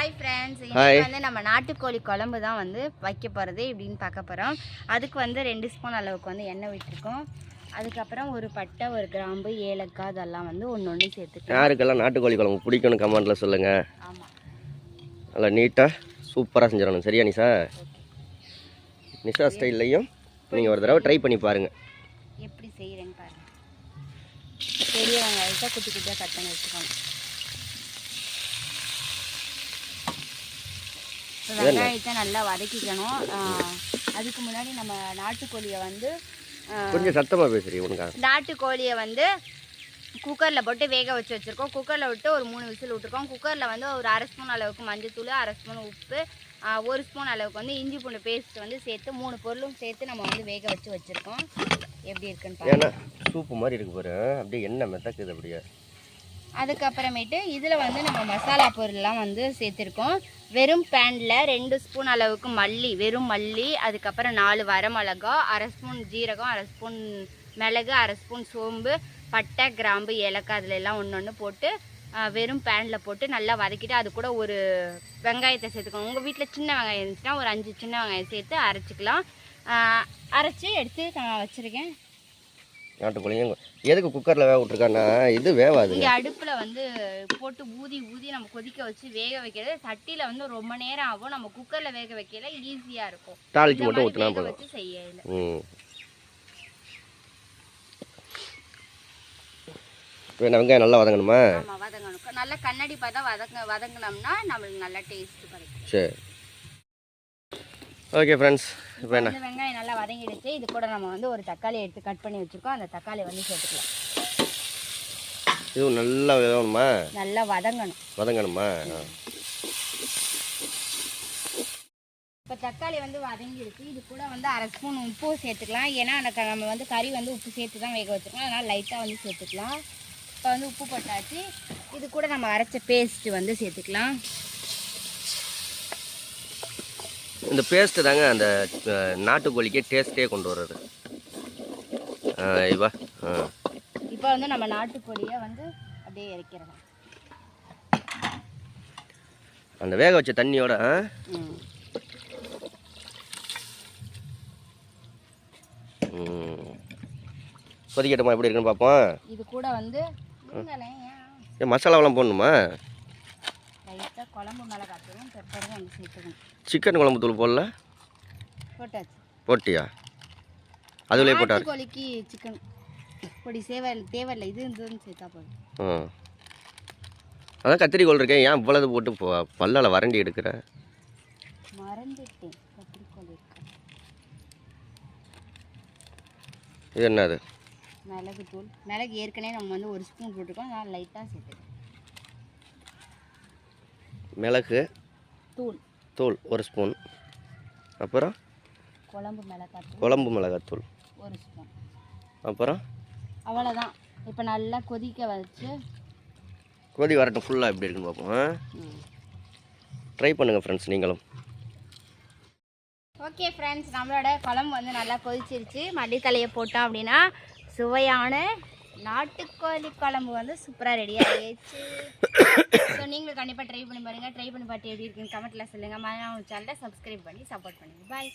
Hi friends. இன்னைக்கு வந்து நம்ம நாட்டுக்கோழி குழம்பு தான் வந்து வைக்க போகிறது எப்படின்னு பார்க்க போகிறோம் அதுக்கு வந்து ரெண்டு ஸ்பூன் அளவுக்கு வந்து எண்ணெய் விட்டுருக்கோம். அதுக்கப்புறம் ஒரு பட்டை ஒரு கிராம்பு ஏலக்காய் அதெல்லாம் வந்து ஒன்று ஒன்று சேர்த்துக்கலாம். யாருக்கெல்லாம் நாட்டுக்கோழி குழம்பு பிடிக்கும்னு கமெண்ட்டில் சொல்லுங்கள் ஆமாம் நல்லா நீட்டாக சூப்பராக செஞ்சிடணும். சரியா நிஷா? நிஷா ஸ்டைல்லையும் நீங்கள் ஒரு தடவை ட்ரை பண்ணி பாருங்கள் எப்படி செய்கிறேன்னு பாருங்க. பெரிய வெங்காயத்தை குட்டி குட்டியாக கட் பண்ணி வச்சுக்கணும் வெங்காயத்தை நல்லா வதக்கிக்கணும். அதுக்கு முன்னாடி நம்ம நாட்டுக்கோழியை வந்து கொஞ்சம் சத்தமாக பேசுறீங்க உனக்கு நாட்டுக்கோழியை வந்து குக்கரில் போட்டு வேக வச்சு வச்சுருக்கோம். குக்கரில் விட்டு ஒரு மூணு விசில் விட்டுருக்கோம். குக்கரில் வந்து ஒரு அரை ஸ்பூன் அளவுக்கு மஞ்சத்தூள் அரை ஸ்பூன் உப்பு ஒரு ஸ்பூன் அளவுக்கு வந்து இஞ்சி பூண்டு பேஸ்ட் வந்து சேர்த்து மூணு பொருளும் சேர்த்து நம்ம வந்து வேக வச்சு வச்சுருக்கோம். எப்படி இருக்குன்னு ஏன்னா சூப்பு மாதிரி இருக்கு பாரு. அப்படியே எண்ணெய் மெத்தக்குது அப்படியே. அதுக்கப்புறமேட்டு இதில் வந்து நம்ம மசாலா பொருள்லாம் வந்து சேர்த்துருக்கோம். வெறும் பேனில் ரெண்டு ஸ்பூன் அளவுக்கு மல்லி வெறும் மல்லி அதுக்கப்புறம் நாலு வரமிளகா அரை ஸ்பூன் ஜீரகம் அரை ஸ்பூன் மிளகு அரை ஸ்பூன் சோம்பு பட்டை கிராம்பு ஏலக்காய் அதில் எல்லாம் ஒன்று ஒன்று போட்டு வெறும் பேனில் போட்டு நல்லா வதக்கிட்டு அது கூட ஒரு வெங்காயத்தை சேர்த்துக்கணும் உங்கள் வீட்டில் சின்ன வெங்காயம் இருந்துச்சுன்னா ஒரு அஞ்சு சின்ன வெங்காயம் சேர்த்து அரைச்சிக்கலாம். அரைச்சி எடுத்து நான் வச்சுருக்கேன். நாட்டுக்கோழியும் எதுக்கு குக்கரில் வேக விட்ருக்கான்னா இது வேவாதுங்க. இங்கே அடுப்பில் வந்து போட்டு ஊதி ஊதி நம்ம கொதிக்க வச்சு வேக வைக்கிறது. சட்டியில் வந்து ரொம்ப நேரம் ஆகும். நம்ம குக்கரில் வேக வைக்கல ஈஸியாக இருக்கும். தாளிச்சு மட்டும் ஊற்றினா போதும். செய்யல வெங்காயம் நல்லா வதங்கணுமா? வதங்கணும். நல்லா கண்ணாடி பார்த்தா வதங்க வதங்கினோம்னா நம்மளுக்கு நல்லா டேஸ்ட் கிடைக்கும். சரி. ஓகே ஃப்ரெண்ட்ஸ் இந்த வெங்காயம் நல்லா வதங்கிடுச்சு. இது கூட நம்ம வந்து ஒரு தக்காளி எடுத்து கட் பண்ணி வச்சுருக்கோம். அந்த தக்காளி வந்து சேர்த்துக்கலாம். இதுவும் நல்லா வேகணுமா நல்லா வதங்கணும். வதங்கணுமா. இப்போ தக்காளி வந்து வதங்கிடுச்சு. இது கூட வந்து அரை ஸ்பூன் உப்பு சேர்த்துக்கலாம். ஏன்னா நம்ம வந்து கறி வந்து உப்பு சேர்த்து தான் வேக வச்சுருக்கோம். அதனால் லைட்டாக வந்து சேர்த்துக்கலாம். இப்போ வந்து உப்பு போட்டாச்சு. இது கூட நம்ம அரைச்ச பேஸ்ட்டு வந்து சேர்த்துக்கலாம். இந்த பேஸ்ட்டு தாங்க அந்த நாட்டுக்கோழிக்கே டேஸ்ட்டே கொண்டு வர்றது. இவா இப்போ வந்து நம்ம நாட்டுக்கோழியை வந்து அப்படியே இறக்கிடலாம். அந்த வேக வச்ச தண்ணியோட. கொதிக்கட்டுமா எப்படி இருக்குன்னு பார்ப்போம். இது கூட வந்து மசாலாவெல்லாம் போடணுமா? குழம்பு மிளகாத்தூளும் பெப்பரும் வந்து சேர்த்துக்கணும். சிக்கன் குழம்பு தூள் போடல? போட்டாச்சு. போட்டியா? அதுலேயே போட்டார். நாட்டுக்கோழிக்கு சிக்கன். பொடி சேவை தேவையில்லை. இது இருந்ததுன்னு சேர்த்தா போதும். ம் அதான் கத்திரிக்கோள் இருக்கேன். ஏன் இவ்வளவு போட்டு போ பல்லால் வறண்டி எடுக்கிற? மறந்துட்டேன். கத்திரிக்கோள் இருக்கு. இது என்னது? மிளகு தூள் மிளகு ஏற்கனவே நம்ம வந்து ஒரு ஸ்பூன் போட்டிருக்கோம். அதனால் லைட்டாக சேர்த்துக்கலாம் மிளகு. தூள். தூள் ஒரு ஸ்பூன். அப்புறம்? குழம்பு மிளகாய் தூள். குழம்பு மிளகாத்தூள் ஒரு ஸ்பூன். அப்புறம்? அவ்வளோதான். இப்போ நல்லா கொதிக்க வச்சு. கொதி வரட்டும் ஃபுல்லாக எப்படி இருக்குன்னு பார்ப்போம் ட்ரை பண்ணுங்கள் ஃப்ரெண்ட்ஸ் நீங்களும். ஓகே ஃப்ரெண்ட்ஸ் நம்மளோட குழம்பு வந்து நல்லா கொதிச்சிருச்சு. மல்லித்தலையை போட்டோம் அப்படின்னா சுவையான நாட்டுக்கோழி குழம்பு வந்து சூப்பராக ரெடி ஆகிடுச்சு கண்டிப்பாக ட்ரை பண்ணி பாருங்கள் ட்ரை பண்ணி பார்த்து எப்படி இருக்குன்னு கமெண்ட்டில் சொல்லுங்கள் மயான சேனலை சப்ஸ்கிரைப் பண்ணி சப்போர்ட் பண்ணுங்கள் பாய்